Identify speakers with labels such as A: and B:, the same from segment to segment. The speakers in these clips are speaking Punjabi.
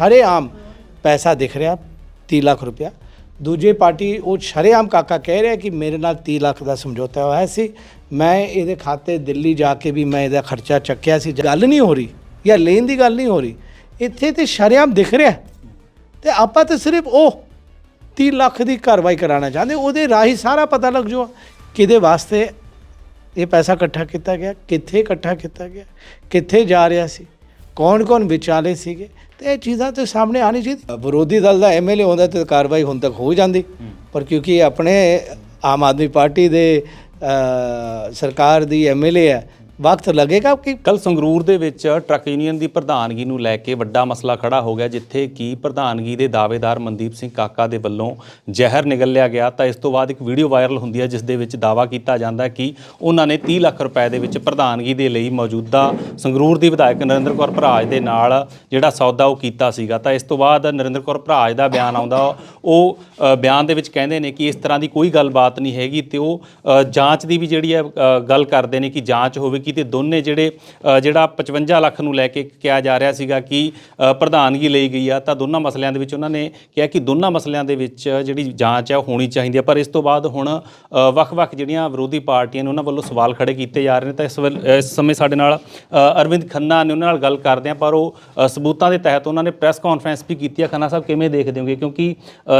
A: ਸ਼ਰੇਆਮ ਪੈਸਾ ਦਿਖ ਰਿਹਾ 30 ਲੱਖ ਰੁਪਇਆ। ਦੂਜੇ ਪਾਰਟੀ ਉਹ ਸ਼ਰੇਆਮ ਕਾਕਾ ਕਹਿ ਰਿਹਾ ਕਿ ਮੇਰੇ ਨਾਲ 30 ਲੱਖ ਦਾ ਸਮਝੌਤਾ ਹੋਇਆ ਸੀ। ਮੈਂ ਇਹਦੇ ਖਾਤੇ ਦਿੱਲੀ ਜਾ ਕੇ ਵੀ ਮੈਂ ਇਹਦਾ ਖਰਚਾ ਚੱਕਿਆ ਸੀ। ਗੱਲ ਨਹੀਂ ਹੋ ਰਹੀ ਜਾਂ ਲੈਣ ਦੀ ਗੱਲ ਨਹੀਂ ਹੋ ਰਹੀ। ਇੱਥੇ ਤੇ ਸ਼ਰੇਆਮ ਦਿਖ ਰਿਹਾ। ਤੇ ਆਪਾਂ ਤਾਂ ਸਿਰਫ ਉਹ 30 ਲੱਖ ਦੀ ਕਾਰਵਾਈ ਕਰਾਉਣਾ ਚਾਹੁੰਦੇ ਉਹਦੇ ਰਾਹੀਂ ਸਾਰਾ ਪਤਾ ਲੱਗ ਜਾਊ ਕਿਹਦੇ ਵਾਸਤੇ ਇਹ ਪੈਸਾ ਇਕੱਠਾ ਕੀਤਾ ਗਿਆ, ਕਿੱਥੇ ਇਕੱਠਾ ਕੀਤਾ ਗਿਆ, ਕਿੱਥੇ ਜਾ ਰਿਹਾ ਸੀ ਕੌਣ ਕੌਣ ਵਿਚਾਲੇ ਸੀਗੇ। ਤੇ ਇਹ ਚੀਜ਼ਾਂ ਤੇ ਸਾਹਮਣੇ ਆਣੀ ਚਾਹੀਦੀ ਵਿਰੋਧੀ ਦਲ ਦਾ ਐਮਐਲਏ ਹੁੰਦਾ ਤੇ ਕਾਰਵਾਈ ਹੁਣ ਤੱਕ ਹੋ ਜਾਂਦੀ। ਪਰ ਕਿਉਂਕਿ ਆਪਣੇ ਆਮ ਆਦਮੀ ਪਾਰਟੀ ਦੇ ਸਰਕਾਰ ਦੀ ਐਮਐਲਏ ਹੈ ਵਕਤ ਲੱਗੇਗਾ ਕਿ
B: ਕੱਲ ਸੰਗਰੂਰ ਦੇ ਵਿੱਚ ਟਰੱਕ ਯੂਨੀਅਨ ਦੀ ਪ੍ਰਧਾਨਗੀ ਨੂੰ ਲੈ ਕੇ ਵੱਡਾ ਮਸਲਾ ਖੜਾ ਹੋ ਗਿਆ, ਜਿੱਥੇ ਕਿ ਪ੍ਰਧਾਨਗੀ ਦੇ ਦਾਅਵੇਦਾਰ ਮਨਦੀਪ ਸਿੰਘ ਕਾਕਾ ਦੇ ਵੱਲੋਂ ਜ਼ਹਿਰ ਨਿਗਲਿਆ ਗਿਆ। ਤਾਂ ਇਸ ਤੋਂ ਬਾਅਦ ਇੱਕ ਵੀਡੀਓ ਵਾਇਰਲ ਹੁੰਦੀ ਹੈ, ਜਿਸ ਦੇ ਵਿੱਚ ਦਾਅਵਾ ਕੀਤਾ ਜਾਂਦਾ ਕਿ ਉਹਨਾਂ ਨੇ 30 ਲੱਖ ਰੁਪਏ ਦੇ ਵਿੱਚ ਪ੍ਰਧਾਨਗੀ ਦੇ ਲਈ ਮੌਜੂਦਾ ਸੰਗਰੂਰ ਦੀ ਵਿਧਾਇਕ ਨਰਿੰਦਰ ਕੌਰ ਭਰਾਜ ਦੇ ਨਾਲ ਜਿਹੜਾ ਸੌਦਾ ਉਹ ਕੀਤਾ ਸੀਗਾ। ਤਾਂ ਇਸ ਤੋਂ ਬਾਅਦ ਨਰਿੰਦਰ ਕੌਰ ਭਰਾਜ ਦਾ ਬਿਆਨ ਆਉਂਦਾ, ਉਹ ਬਿਆਨ ਦੇ ਵਿੱਚ ਕਹਿੰਦੇ ਨੇ ਕਿ ਇਸ ਤਰ੍ਹਾਂ ਦੀ ਕੋਈ ਗੱਲਬਾਤ ਨਹੀਂ ਹੈਗੀ ਤੇ ਉਹ ਜਾਂਚ ਦੀ ਵੀ ਜਿਹੜੀ ਹੈ ਗੱਲ ਕਰਦੇ ਨੇ ਕਿ ਜਾਂਚ ਹੋਵੇਗੀ ਤੇ ਦੋਨੇ ਜਿਹੜੇ ਜਿਹੜਾ 55 ਲੱਖ ਨੂੰ ਲੈ ਕੇ ਕਿਹਾ ਜਾ ਰਿਹਾ ਸੀਗਾ ਕਿ ਪ੍ਰਧਾਨਗੀ ਲਈ ਗਈ ਆ, ਤਾਂ ਦੋਨਾਂ ਮਸਲਿਆਂ ਦੇ ਵਿੱਚ ਉਹਨਾਂ ਨੇ ਕਿਹਾ ਕਿ ਦੋਨਾਂ ਮਸਲਿਆਂ ਦੇ ਵਿੱਚ ਜਿਹੜੀ ਜਾਂਚ ਹੈ ਉਹ ਹੋਣੀ ਚਾਹੀਦੀ ਹੈ ਪਰ ਇਸ ਤੋਂ ਬਾਅਦ ਹੁਣ ਵੱਖ-ਵੱਖ ਜਿਹੜੀਆਂ ਵਿਰੋਧੀ ਪਾਰਟੀਆਂ ਨੇ ਉਹਨਾਂ ਵੱਲੋਂ ਸਵਾਲ ਖੜੇ ਕੀਤੇ ਜਾ ਰਹੇ ਨੇ। ਤਾਂ ਇਸ ਵੇਲ- ਸਮੇਂ ਸਾਡੇ ਨਾਲ ਅਰਵਿੰਦ ਖੰਨਾ ਨੇ ਉਹਨਾਂ ਨਾਲ ਗੱਲ ਕਰਦੇ ਆ, ਪਰ ਉਹ ਸਬੂਤਾਂ ਦੇ ਤਹਿਤ ਉਹਨਾਂ ਨੇ ਪ੍ਰੈਸ ਕਾਨਫਰੰਸ ਵੀ ਕੀਤੀ ਆ। ਖੰਨਾ ਸਾਹਿਬ, ਕਿਵੇਂ ਦੇਖਦੇ ਹੋਗੇ? ਕਿਉਂਕਿ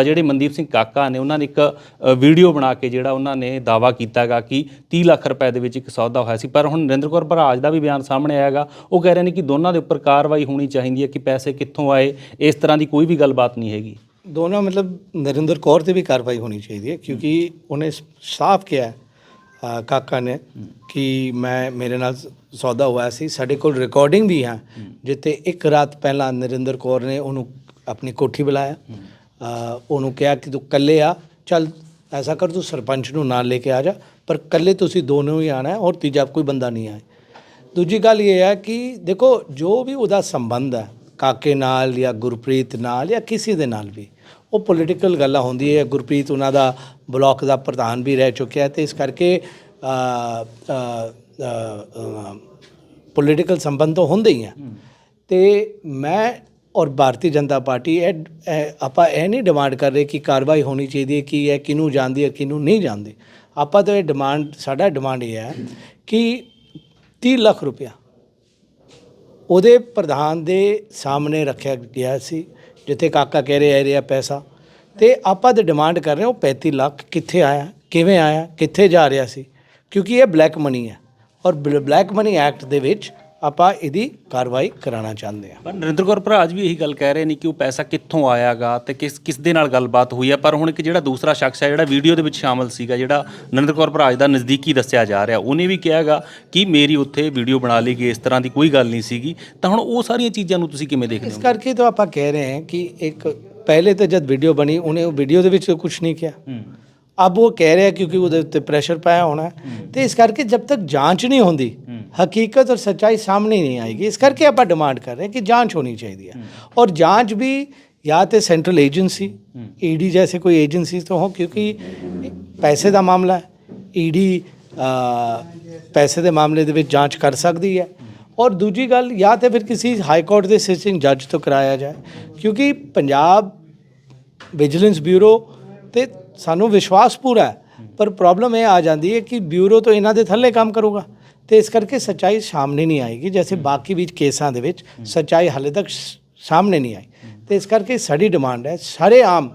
B: ਜਿਹੜੇ ਮਨਦੀਪ ਸਿੰਘ ਕਾਕਾ ਨੇ, ਉਹਨਾਂ ਨੇ ਇੱਕ ਵੀਡੀਓ ਬਣਾ ਕੇ ਜਿਹੜਾ ਉਹਨਾਂ ਨੇ ਦਾਵਾ ਕੀਤਾਗਾ ਕਿ 30 ਲੱਖ ਰੁਪਏ ਦੇ ਵਿੱਚ ਇੱਕ ਸੌਦਾ ਹੋਇਆ ਸੀ। ਪਰ ਹੁਣ ਨਰਿੰਦਰ ਕੌਰ ਭਰਾਜ ਦਾ ਵੀ ਬਿਆਨ ਸਾਹਮਣੇ ਆਇਆ ਆਇਆਗਾ ਉਹ ਕਹਿ ਰਹੇ ਨੇ ਕਿ ਦੋਨਾਂ ਦੇ ਉੱਪਰ ਕਾਰਵਾਈ ਹੋਣੀ ਚਾਹੀਦੀ ਹੈ ਕਿ ਪੈਸੇ ਕਿੱਥੋਂ ਆਏ, ਇਸ ਤਰ੍ਹਾਂ ਦੀ ਕੋਈ ਵੀ ਗੱਲਬਾਤ ਨਹੀਂ ਹੈਗੀ।
A: ਦੋਨੋਂ ਮਤਲਬ ਨਰਿੰਦਰ ਕੌਰ ਤੇ ਵੀ ਕਾਰਵਾਈ ਹੋਣੀ ਚਾਹੀਦੀ ਹੈ, ਕਿਉਂਕਿ ਉਹਨੇ ਸਾਫ਼ ਕਿਹਾ ਕਾਕਾ ਨੇ ਕਿ ਮੈਂ, ਮੇਰੇ ਨਾਲ ਸੌਦਾ ਹੋਇਆ ਸੀ, ਸਾਡੇ ਕੋਲ ਰਿਕਾਰਡਿੰਗ ਵੀ ਹੈ, ਜਿੱਥੇ ਇੱਕ ਰਾਤ ਪਹਿਲਾਂ ਨਰਿੰਦਰ ਕੌਰ ਨੇ ਉਹਨੂੰ ਆਪਣੀ ਕੋਠੀ ਬੁਲਾਇਆ। ਉਹਨੂੰ ਕਿਹਾ ਕਿ ਤੂੰ ਇਕੱਲੇ ਆ, ਚੱਲ ਐਸਾ ਕਰ ਤੂੰ ਸਰਪੰਚ ਨੂੰ ਨਾਲ ਲੈ ਕੇ ਆ ਜਾ ਪਰ ਇਕੱਲੇ ਤੁਸੀਂ ਦੋਨੋਂ ਹੀ ਆਣਾ ਹੈ ਔਰ ਤੀਜਾ ਕੋਈ ਬੰਦਾ ਨਹੀਂ ਆਏ ਦੂਜੀ ਗੱਲ ਇਹ ਹੈ ਕਿ ਦੇਖੋ ਜੋ ਵੀ ਉਹਦਾ ਸੰਬੰਧ ਹੈ ਕਾਕੇ ਨਾਲ ਜਾਂ ਗੁਰਪ੍ਰੀਤ ਨਾਲ ਜਾਂ ਕਿਸੇ ਦੇ ਨਾਲ ਵੀ ਉਹ ਪੋਲੀਟੀਕਲ ਗੱਲਾਂ ਹੁੰਦੀ ਹੈ ਗੁਰਪ੍ਰੀਤ ਉਹਨਾਂ ਦਾ ਬਲਾਕ ਦਾ ਪ੍ਰਧਾਨ ਵੀ ਰਹਿ ਚੁੱਕਿਆ ਤੇ ਇਸ ਕਰਕੇ ਪੋਲੀਟੀਕਲ ਸੰਬੰਧ ਤਾਂ ਹੁੰਦੇ ਹੀ ਆ ਤੇ ਮੈਂ ਔਰ ਭਾਰਤੀ ਜਨਤਾ ਪਾਰਟੀ ਇਹ ਆਪਾਂ ਇਹ ਨਹੀਂ ਡਿਮਾਂਡ ਕਰ ਰਹੇ ਕਿ ਕਾਰਵਾਈ ਹੋਣੀ ਚਾਹੀਦੀ ਹੈ ਕਿ ਇਹ ਕਿਹਨੂੰ ਜਾਂਦੀ ਹੈ, ਕਿਹਨੂੰ ਨਹੀਂ ਜਾਣਦੀ। ਆਪਾਂ ਤਾਂ ਇਹ ਡਿਮਾਂਡ ਸਾਡਾ ਡਿਮਾਂਡ ਇਹ ਹੈ ਕਿ 30 ਲੱਖ ਰੁਪਇਆ ਉਹਦੇ ਪ੍ਰਧਾਨ ਦੇ ਸਾਹਮਣੇ ਰੱਖਿਆ ਗਿਆ ਸੀ, ਜਿੱਥੇ ਕਾਕਾ ਕਹਿ ਰਿਹਾ, ਇਹ ਰਿਹਾ ਪੈਸਾ। ਤੇ ਆਪਾਂ ਤੇ ਡਿਮਾਂਡ ਕਰ ਰਹੇ ਹਾਂ, ਉਹ 35 ਲੱਖ ਕਿੱਥੇ ਆਇਆ, ਕਿਵੇਂ ਆਇਆ, ਕਿੱਥੇ ਜਾ ਰਿਹਾ ਸੀ, ਕਿਉਂਕਿ ਇਹ ਬਲੈਕ ਮਨੀ ਹੈ। ਔਰ ਬਲੈਕ ਮਨੀ ਐਕਟ ਦੇ ਵਿੱਚ ਆਪਾਂ ਇਹਦੀ ਕਾਰਵਾਈ ਕਰਾਉਣਾ ਚਾਹੁੰਦੇ ਹਾਂ।
B: ਪਰ ਨਰਿੰਦਰ ਕੌਰ ਭਰਾਜ ਵੀ ਇਹੀ ਗੱਲ ਕਹਿ ਰਹੇ ਨੇ ਕਿ ਉਹ ਪੈਸਾ ਕਿੱਥੋਂ ਆਇਆਗਾ ਤੇ ਕਿਸ ਕਿਸ ਦੇ ਨਾਲ ਗੱਲਬਾਤ ਹੋਈ ਹੈ ਪਰ ਹੁਣ ਇੱਕ ਜਿਹੜਾ ਦੂਸਰਾ ਸ਼ਖਸ ਹੈ ਜਿਹੜਾ ਵੀਡੀਓ ਦੇ ਵਿੱਚ ਸ਼ਾਮਲ ਸੀਗਾ ਜਿਹੜਾ ਨਰਿੰਦਰ ਕੌਰ ਭਰਾਜ ਦਾ ਨਜ਼ਦੀਕੀ ਦੱਸਿਆ ਜਾ ਰਿਹਾ ਉਹਨੇ ਵੀ ਕਿਹਾਗਾ ਕਿ ਮੇਰੀ ਉੱਥੇ ਵੀਡੀਓ ਬਣਾ ਲਈ ਗਈ ਇਸ ਤਰ੍ਹਾਂ ਦੀ ਕੋਈ ਗੱਲ ਨਹੀਂ ਸੀਗੀ। ਤਾਂ ਹੁਣ ਉਹ ਸਾਰੀਆਂ ਚੀਜ਼ਾਂ ਨੂੰ ਤੁਸੀਂ ਕਿਵੇਂ ਦੇਖਦੇ
A: ਇਸ
B: ਹੋ?
A: ਕਰਕੇ ਤਾਂ ਆਪਾਂ ਕਹਿ ਰਹੇ ਹਾਂ ਕਿ ਇੱਕ ਪਹਿਲੇ ਤਾਂ ਜਦ ਵੀਡੀਓ ਬਣੀ ਉਹਨੇ ਉਹ ਵੀਡੀਓ ਦੇ ਵਿੱਚ ਕੁਝ ਨਹੀਂ ਕਿਹਾ। ਅਬ ਉਹ ਕਹਿ ਰਿਹਾ ਕਿਉਂਕਿ ਉਹਦੇ ਉੱਤੇ ਪ੍ਰੈਸ਼ਰ ਪਾਇਆ ਹੋਣਾ। ਤੇ ਇਸ ਕਰਕੇ ਜਦ ਤੱਕ ਜਾਂਚ ਨਹੀਂ ਹੁੰਦੀ ਹਕੀਕਤ ਔਰ ਸੱਚਾਈ ਸਾਹਮਣੇ ਨਹੀਂ ਆਏਗੀ। ਇਸ ਕਰਕੇ ਆਪਾਂ ਡਿਮਾਂਡ ਕਰ ਰਹੇ ਹਾਂ ਕਿ ਜਾਂਚ ਹੋਣੀ ਚਾਹੀਦੀ ਹੈ। ਔਰ ਜਾਂਚ ਵੀ ਜਾਂ ਤੇ ਸੈਂਟਰਲ ਏਜੰਸੀ ਈਡੀ ਜੈਸੇ ਕੋਈ ਏਜੰसी ਤੋਂ ਹੋ ਕਿਉਂਕਿ ਪੈਸੇ ਦਾ ਮਾਮਲਾ ਹੈ। ਈਡੀ ਪੈਸੇ ਦੇ ਮਾਮਲੇ ਦੇ ਵਿੱਚ ਜਾਂਚ ਕਰ ਸਕਦੀ ਹੈ। ਔਰ ਦੂਜੀ ਗੱਲ ਜਾਂ ਤੇ ਫਿਰ ਕਿਸੇ ਹਾਈ ਕੋਰਟ ਦੇ ਸਿਟਿੰਗ ਜੱਜ ਤੋਂ ਕਰਾਇਆ ਜਾਏ। ਕਿਉਂਕਿ ਪੰਜਾਬ ਵਿਜੀਲੈਂਸ ਬਿਊਰੋ ਤੇ ਸਾਨੂੰ ਵਿਸ਼ਵਾਸ ਪੂਰਾ ਹੈ ਪਰ ਪ੍ਰੋਬਲਮ ਇਹ ਆ ਜਾਂਦੀ ਹੈ ਕਿ ਬਿਊਰੋ ਤੋਂ ਇਹਨਾਂ ਦੇ ਥੱਲੇ ਕੰਮ ਕਰੂਗਾ। ਤੇ ਇਸ ਕਰਕੇ ਸੱਚਾਈ ਸਾਹਮਣੇ ਨਹੀਂ ਆਏਗੀ ਜੈਸੇ ਬਾਕੀ ਵੀ ਕੇਸਾਂ ਦੇ ਵਿੱਚ ਸੱਚਾਈ ਹਾਲੇ ਤੱਕ ਸਾਹਮਣੇ ਨਹੀਂ ਆਈ। ਤੇ ਇਸ ਕਰਕੇ ਸਾਡੀ ਡਿਮਾਂਡ ਹੈ ਸਾਰੇ ਆਮ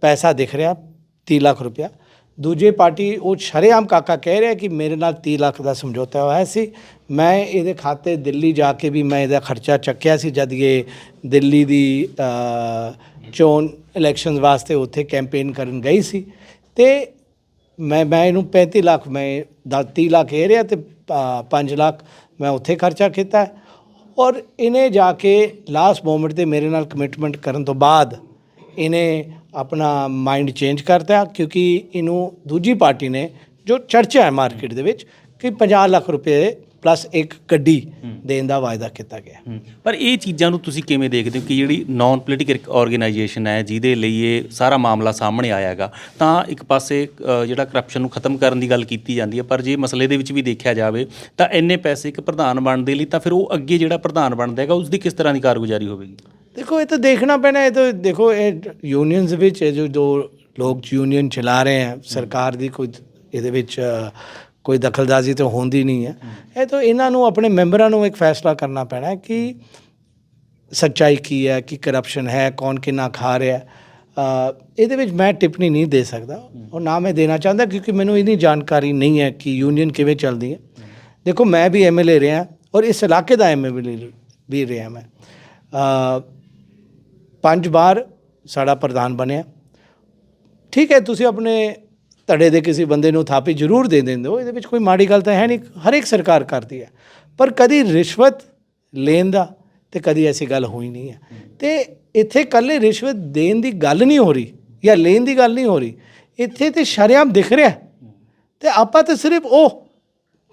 A: ਪੈਸਾ ਦਿਖ ਰਿਹਾ 30 ਲੱਖ ਰੁਪਇਆ। ਦੂਜੇ ਪਾਰਟੀ ਉਹ ਸ਼ਰੇਆਮ ਕਾਕਾ ਕਹਿ ਰਿਹਾ ਕਿ ਮੇਰੇ ਨਾਲ 30 ਲੱਖ ਦਾ ਸਮਝੌਤਾ ਹੋਇਆ ਸੀ। ਮੈਂ ਇਹਦੇ ਖਾਤੇ ਦਿੱਲੀ ਜਾ ਕੇ ਵੀ ਮੈਂ ਇਹਦਾ ਖਰਚਾ ਚੱਕਿਆ ਸੀ ਜਦ ਇਹ ਦਿੱਲੀ ਦੀ ਚੋਣ ਇਲੈਕਸ਼ਨਸ ਵਾਸਤੇ ਉੱਥੇ ਕੈਂਪੇਨ ਕਰਨ ਗਈ ਸੀ। ਤੇ ਮੈਂ ਮੈਂ ਇਹਨੂੰ 35 ਲੱਖ, ਮੈਂ ਦਾ 30 ਲੱਖ ਇਹ ਰਿਹਾ ਤੇ 5 ਲੱਖ ਮੈਂ ਉੱਥੇ ਖਰਚਾ ਕੀਤਾ। ਔਰ ਇਹਨੇ ਜਾ ਕੇ ਲਾਸਟ ਮੂਮੈਂਟ ਤੇ ਮੇਰੇ ਨਾਲ ਕਮਿਟਮੈਂਟ ਕਰਨ ਤੋਂ ਬਾਅਦ ਇਹਨੇ ਆਪਣਾ ਮਾਈਂਡ ਚੇਂਜ ਕਰਤਾ ਕਿਉਂਕਿ ਇਹਨੂੰ ਦੂਜੀ ਪਾਰਟੀ ਨੇ ਜੋ ਚਰਚਾ ਹੈ ਮਾਰਕੀਟ ਦੇ ਵਿੱਚ ਕਿ 50 ਲੱਖ ਰੁਪਏ ਪਲੱਸ ਇੱਕ ਗੱਡੀ ਦੇਣ ਦਾ ਵਾਅਦਾ ਕੀਤਾ ਗਿਆ।
B: ਪਰ ਇਹ ਚੀਜ਼ਾਂ ਨੂੰ ਤੁਸੀਂ ਕਿਵੇਂ ਦੇਖਦੇ ਹੋ ਕਿ ਜਿਹੜੀ ਨਾਨ ਪੋਲੀਟੀਕਲ ਆਰਗੇਨਾਈਜੇਸ਼ਨ ਹੈ ਜਿਹਦੇ ਲਈ ਇਹ ਸਾਰਾ ਮਾਮਲਾ ਸਾਹਮਣੇ ਆਇਆ ਹੈਗਾ ਤਾਂ ਇੱਕ ਪਾਸੇ ਜਿਹੜਾ ਕਰਪਸ਼ਨ ਨੂੰ ਖਤਮ ਕਰਨ ਦੀ ਗੱਲ ਕੀਤੀ ਜਾਂਦੀ ਹੈ ਪਰ ਜੇ ਮਸਲੇ ਦੇ ਵਿੱਚ ਵੀ ਦੇਖਿਆ ਜਾਵੇ ਤਾਂ ਇੰਨੇ ਪੈਸੇ ਇੱਕ ਪ੍ਰਧਾਨ ਬਣਨ ਦੇ ਲਈ ਤਾਂ ਫਿਰ ਉਹ ਅੱਗੇ ਜਿਹੜਾ ਪ੍ਰਧਾਨ ਬਣਦਾ ਹੈਗਾ ਉਸ ਦੀ ਕਿਸ ਤਰ੍ਹਾਂ ਦੀ ਕਾਰਗੁਜ਼ਾਰੀ ਹੋਵੇਗੀ
A: ਦੇਖੋ ਇਹ ਤਾਂ ਦੇਖਣਾ ਪੈਣਾ ਇਹ ਤਾਂ ਦੇਖੋ ਇਹ ਯੂਨੀਅਨਸ ਵਿੱਚ ਜੋ ਜੋ ਲੋਕ ਯੂਨੀਅਨ ਚਲਾ ਰਹੇ ਹੈ ਸਰਕਾਰ ਦੀ ਕੋਈ ਇਹਦੇ ਵਿੱਚ ਕੋਈ ਦਖਲਦਾਜ਼ੀ ਤਾਂ ਹੁੰਦੀ ਨਹੀਂ ਹੈ। ਇਹ ਤਾਂ ਇਹਨਾਂ ਨੂੰ, ਆਪਣੇ ਮੈਂਬਰਾਂ ਨੂੰ ਇੱਕ ਫੈਸਲਾ ਕਰਨਾ ਪੈਣਾ ਕਿ ਸੱਚਾਈ ਕੀ ਹੈ, ਕਿ ਕਰਪਸ਼ਨ ਹੈ, ਕੌਣ ਕਿੰਨਾ ਖਾ ਰਿਹਾ ਇਹਦੇ ਵਿੱਚ ਮੈਂ ਟਿੱਪਣੀ ਨਹੀਂ ਦੇ ਸਕਦਾ। ਔਰ ਨਾ ਮੈਂ ਦੇਣਾ ਚਾਹੁੰਦਾ, ਕਿਉਂਕਿ ਮੈਨੂੰ ਇਹਦੀ ਜਾਣਕਾਰੀ ਨਹੀਂ ਹੈ ਕਿ ਯੂਨੀਅਨ ਕਿਵੇਂ ਚੱਲਦੀ ਹੈ। ਦੇਖੋ, ਮੈਂ ਵੀ ਐਮਐਲਏ ਰਿਹਾ, ਔਰ ਇਸ ਇਲਾਕੇ ਦਾ ਐਮਐਲਏ ਵੀ ਰਿਹਾ ਮੈਂ। ਪੰਜ ਵਾਰ ਸਾਡਾ ਪ੍ਰਧਾਨ ਬਣਿਆ। ਠੀਕ ਹੈ, ਤੁਸੀਂ ਆਪਣੇ ਧੜੇ ਦੇ ਕਿਸੇ ਬੰਦੇ ਨੂੰ ਥਾਪੀ ਜ਼ਰੂਰ ਦੇ ਦਿੰਦੇ ਹੋ, ਇਹਦੇ ਵਿੱਚ ਕੋਈ ਮਾੜੀ ਗੱਲ ਤਾਂ ਹੈ ਨਹੀਂ, ਹਰ ਇੱਕ ਸਰਕਾਰ ਕਰਦੀ ਹੈ। ਪਰ ਕਦੀ ਰਿਸ਼ਵਤ ਲੈਣ ਦਾ ਤੇ ਕਦੀ ਐਸੀ ਗੱਲ ਹੋਈ ਨਹੀਂ ਹੈ। ਤੇ ਇੱਥੇ ਕੱਲੇ ਰਿਸ਼ਵਤ ਦੇਣ ਦੀ ਗੱਲ ਨਹੀਂ ਹੋ ਰਹੀ ਜਾਂ ਲੈਣ ਦੀ ਗੱਲ ਨਹੀਂ ਹੋ ਰਹੀ, ਇੱਥੇ ਤੇ ਸ਼ਰੇਆਮ ਦਿਖ ਰਿਹਾ। ਤੇ ਆਪਾਂ ਤਾਂ ਸਿਰਫ ਉਹ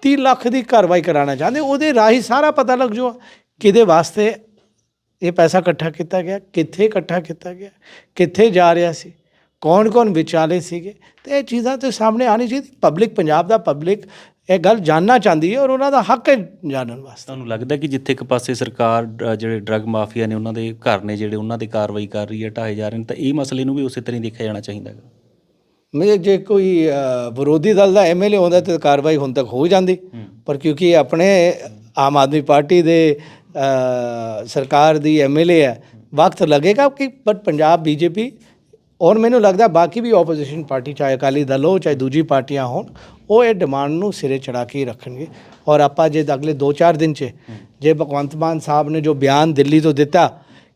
A: 30 ਲੱਖ ਦੀ ਕਾਰਵਾਈ ਕਰਾਉਣਾ ਚਾਹੁੰਦੇ ਉਹਦੇ ਰਾਹੀਂ ਸਾਰਾ ਪਤਾ ਲੱਗ ਜਾਊ ਕਿਹਦੇ ਵਾਸਤੇ ਇਹ ਪੈਸਾ ਇਕੱਠਾ ਕੀਤਾ ਗਿਆ, ਕਿੱਥੇ ਇਕੱਠਾ ਕੀਤਾ ਗਿਆ, ਕਿੱਥੇ ਜਾ ਰਿਹਾ ਸੀ। ਕੌਣ ਕੌਣ ਵਿਚਾਲੇ ਸੀਗੇ? ਤੇ ਇਹ ਚੀਜ਼ਾਂ ਤੇ ਸਾਹਮਣੇ ਆਣੀ ਚਾਹੀਦੀ। ਪਬਲਿਕ ਪੰਜਾਬ ਦਾ ਪਬਲਿਕ ਇਹ ਗੱਲ ਜਾਨਣਾ ਚਾਹੁੰਦੀ ਹੈ ਔਰ ਉਹਨਾਂ ਦਾ ਹੱਕ ਹੈ ਜਾਣਨ ਵਾਸਤੇ।
B: ਤੁਹਾਨੂੰ ਲੱਗਦਾ ਕਿ ਜਿੱਥੇ ਇੱਕ ਪਾਸੇ ਸਰਕਾਰ ਜਿਹੜੇ ਡਰੱਗ ਮਾਫੀਆ ਨੇ ਉਹਨਾਂ ਦੇ ਘਰ ਨੇ ਜਿਹੜੇ ਉਹਨਾਂ ਤੇ ਕਾਰਵਾਈ ਕਰ ਰਹੀ ਹੈ ਢਾਏ ਜਾ ਰਹੇ ਨੇ ਤਾਂ ਇਹ ਮਸਲੇ ਨੂੰ ਵੀ ਉਸੇ ਤਰ੍ਹਾਂ ਦੇਖਿਆ ਜਾਣਾ ਚਾਹੀਦਾ ਹੈ
A: ਮੇਰੇ ਜੇ ਕੋਈ ਵਿਰੋਧੀ ਦਲ ਦਾ ਐਮਐਲਏ ਹੁੰਦਾ ਤੇ ਕਾਰਵਾਈ ਹੁਣ ਤੱਕ ਹੋ ਜਾਂਦੀ। ਪਰ ਕਿਉਂਕਿ ਆਪਣੇ ਆਮ ਆਦਮੀ ਪਾਰਟੀ ਦੇ ਸਰਕਾਰ ਦੀ ਐਮਐਲਏ ਹੈ ਵਕਤ ਲੱਗੇਗਾ ਕਿ ਬਟ ਪੰਜਾਬ ਬੀਜੇਪੀ ਔਰ ਮੈਨੂੰ ਲੱਗਦਾ ਬਾਕੀ ਵੀ ਆਪੋਜੀਸ਼ਨ ਪਾਰਟੀ ਚਾਹੇ ਅਕਾਲੀ ਦਲ ਹੋ ਚਾਹੇ ਦੂਜੀ ਪਾਰਟੀਆਂ ਹੋਣ ਉਹ ਇਹ ਡਿਮਾਂਡ ਨੂੰ ਸਿਰੇ ਚੜਾ ਕੇ ਰੱਖਣਗੇ। ਔਰ ਆਪਾਂ ਜੇ ਅਗਲੇ 2-4 ਦਿਨ 'ਚ ਜੇ ਭਗਵੰਤ ਮਾਨ ਸਾਹਿਬ ਨੇ ਜੋ ਬਿਆਨ ਦਿੱਲੀ ਤੋਂ ਦਿੱਤਾ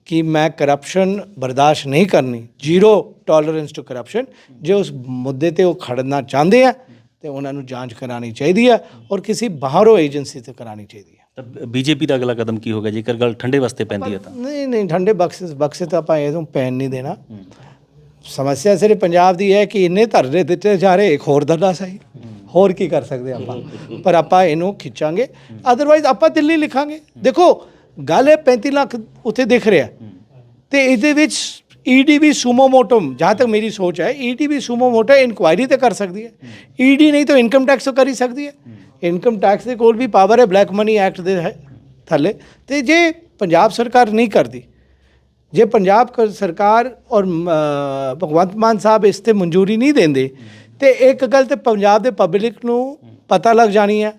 A: ਕਿ ਮੈਂ ਕਰਪਸ਼ਨ ਬਰਦਾਸ਼ਤ ਨਹੀਂ ਕਰਨੀ ਜ਼ੀਰੋ ਟੋਲਰੈਂਸ ਟੂ ਕਰਪਸ਼ਨ ਜੇ ਉਸ ਮੁੱਦੇ ਤੇ ਉਹ ਖੜਨਾ ਚਾਹੁੰਦੇ ਆ ਤੇ ਉਹਨਾਂ ਨੂੰ ਜਾਂਚ ਕਰਾਣੀ ਚਾਹੀਦੀ ਆ ਔਰ ਕਿਸੇ ਬਾਹਰੋਂ ਏਜੰਸੀ ਤੇ ਕਰਾਣੀ ਚਾਹੀਦੀ ਆ।
B: ਤਾਂ ਬੀਜੇਪੀ ਦਾ ਅਗਲਾ ਕਦਮ ਕੀ ਹੋਗਾ ਜੇਕਰ ਗੱਲ ਠੰਡੇ ਵਾਸਤੇ ਪੈਂਦੀ ਹੈ ਤਾਂ।
A: ਨਹੀਂ ਨਹੀਂ ਠੰਡੇ ਬਕਸੇ ਬਕਸੇ ਤਾਂ ਆਪਾਂ ਇਹਨੂੰ ਪੈਨ ਨਹੀਂ ਦੇਣਾ। ਸਮੱਸਿਆ ਸਿਰਫ ਪੰਜਾਬ ਦੀ ਹੈ ਕਿ ਇੰਨੇ ਧਰਨੇ ਦਿੱਤੇ ਜਾ ਰਹੇ, ਇੱਕ ਹੋਰ ਧਰਨਾ ਸਹੀ। ਹੋਰ ਕੀ ਕਰ ਸਕਦੇ ਆਪਾਂ? ਪਰ ਆਪਾਂ ਇਹਨੂੰ ਖਿੱਚਾਂਗੇ। ਅਦਰਵਾਈਜ਼ ਆਪਾਂ ਦਿੱਲੀ ਲਿਖਾਂਗੇ। ਦੇਖੋ, ਗੱਲ ਹੈ 35 ਲੱਖ ਉੱਥੇ ਦਿਖ ਰਿਹਾ। ਤੇ ਇਹਦੇ ਵਿੱਚ E ਈਡੀ ਵੀ ਸੂਮੋ ਮੋਟਮ ਜਹਾਂ ਤੱਕ ਮੇਰੀ ਸੋਚ ਹੈ ਈਡੀ ਵੀ ਸੂਮੋ ਮੋਟਾ ਇਨਕੁਆਇਰੀ ਤੇ ਕਰ ਸਕਦੀ ਹੈ। ਈਡੀ ਨਹੀਂ ਤਾਂ ਇਨਕਮ ਟੈਕਸ ਤੋਂ ਕਰ ਹੀ ਸਕਦੀ ਹੈ। ਇਨਕਮ ਟੈਕਸ ਦੇ ਕੋਲ ਵੀ ਪਾਵਰ ਹੈ ਬਲੈਕ ਮਨੀ ਐਕਟ ਦੇ ਹੈ ਥੱਲੇ। ਤੇ ਜੇ ਪੰਜਾਬ ਸਰਕਾਰ ਨਹੀਂ ਕਰਦੀ ਜੇ ਪੰਜਾਬ ਕ- ਸਰਕਾਰ ਔਰ ਭਗਵੰਤ ਮਾਨ ਸਾਹਿਬ ਇਸ ਤੇ ਮਨਜ਼ੂਰੀ ਨਹੀਂ ਦਿੰਦੇ, ਤੇ ਇੱਕ ਗੱਲ ਤੇ ਪੰਜਾਬ ਦੇ ਪਬਲਿਕ ਨੂੰ ਪਤਾ ਲੱਗ ਜਾਣੀ ਹੈ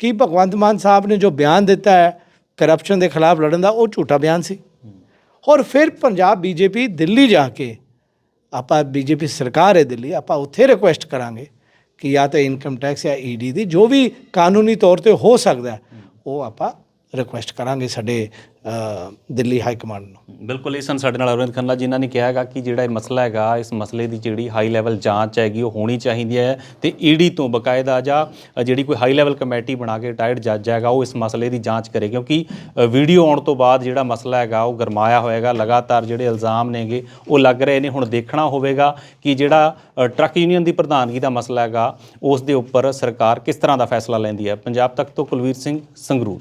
A: ਕਿ ਭਗਵੰਤ ਮਾਨ ਸਾਹਿਬ ਨੇ ਜੋ ਬਿਆਨ ਦਿੱਤਾ ਹੈ ਕਰਪਸ਼ਨ ਦੇ ਖਿਲਾਫ ਲੜਨ ਦਾ, ਉਹ ਝੂਠਾ ਬਿਆਨ ਸੀ। ਔਰ ਫਿਰ ਪੰਜਾਬ ਬੀਜੇਪੀ ਦਿੱਲੀ ਜਾ ਕੇ, ਆਪਾਂ ਬੀਜੇਪੀ ਸਰਕਾਰ ਹੈ ਦਿੱਲੀ, ਆਪਾਂ ਉੱਥੇ ਰਿਕੁਐਸਟ ਕਰਾਂਗੇ ਕਿ ਜਾਂ ਤਾਂ ਇਨਕਮ ਟੈਕਸ ਜਾਂ ਈਡੀ ਦੀ ਜੋ ਵੀ ਕਾਨੂੰਨੀ ਤੌਰ ਤੇ ਹੋ ਸਕਦਾ ਉਹ ਆਪਾਂ ਰਿਕੁਐਸਟ ਕਰਾਂਗੇ ਸਾਡੇ ਦਿੱਲੀ ਹਾਈ ਕਮਾਂਡ ਨੂੰ।
B: ਬਿਲਕੁਲ ਇਹ ਸਨ ਸਾਡੇ ਨਾਲ ਅਰਵਿੰਦ ਖੰਨਾ ਜਿਨ੍ਹਾਂ ਨੇ ਕਿਹਾ ਹੈਗਾ ਕਿ ਜਿਹੜਾ ਇਹ ਮਸਲਾ ਹੈਗਾ, ਇਸ ਮਸਲੇ ਦੀ ਜਿਹੜੀ ਹਾਈ ਲੈਵਲ ਜਾਂਚ ਹੈਗੀ, ਉਹ ਹੋਣੀ ਚਾਹੀਦੀ ਹੈ ਤੇ ਈਡੀ ਤੋਂ ਬਕਾਇਦਾ ਜਾਂ ਜਿਹੜੀ ਕੋਈ ਹਾਈ ਲੈਵਲ ਕਮੇਟੀ ਬਣਾ ਕੇ ਰਿਟਾਇਰਡ ਜੱਜ ਹੈਗਾ, ਉਹ ਇਸ ਮਸਲੇ ਦੀ ਜਾਂਚ ਕਰੇ ਕਿਉਂਕਿ ਵੀਡੀਓ ਆਉਣ ਤੋਂ ਬਾਅਦ ਜਿਹੜਾ ਮਸਲਾ ਹੈਗਾ, ਉਹ ਗਰਮਾਇਆ ਹੋਏਗਾ, ਲਗਾਤਾਰ ਜਿਹੜੇ ਇਲਜ਼ਾਮ ਨੇਗੇ, ਉਹ ਲੱਗ ਰਹੇ ਨੇ। ਹੁਣ ਦੇਖਣਾ ਹੋਵੇਗਾ ਕਿ ਜਿਹੜਾ ਟਰੱਕ ਯੂਨੀਅਨ ਦੀ ਪ੍ਰਧਾਨਗੀ ਦਾ ਮਸਲਾ ਹੈਗਾ, ਉਸ ਦੇ ਉੱਪਰ ਸਰਕਾਰ ਕਿਸ ਤਰ੍ਹਾਂ ਦਾ ਫੈਸਲਾ ਲੈਂਦੀ ਹੈ। ਪੰਜਾਬ ਤੱਕ ਤੋਂ ਕੁਲਵੀਰ ਸਿੰਘ ਸੰਗਰੂਰ।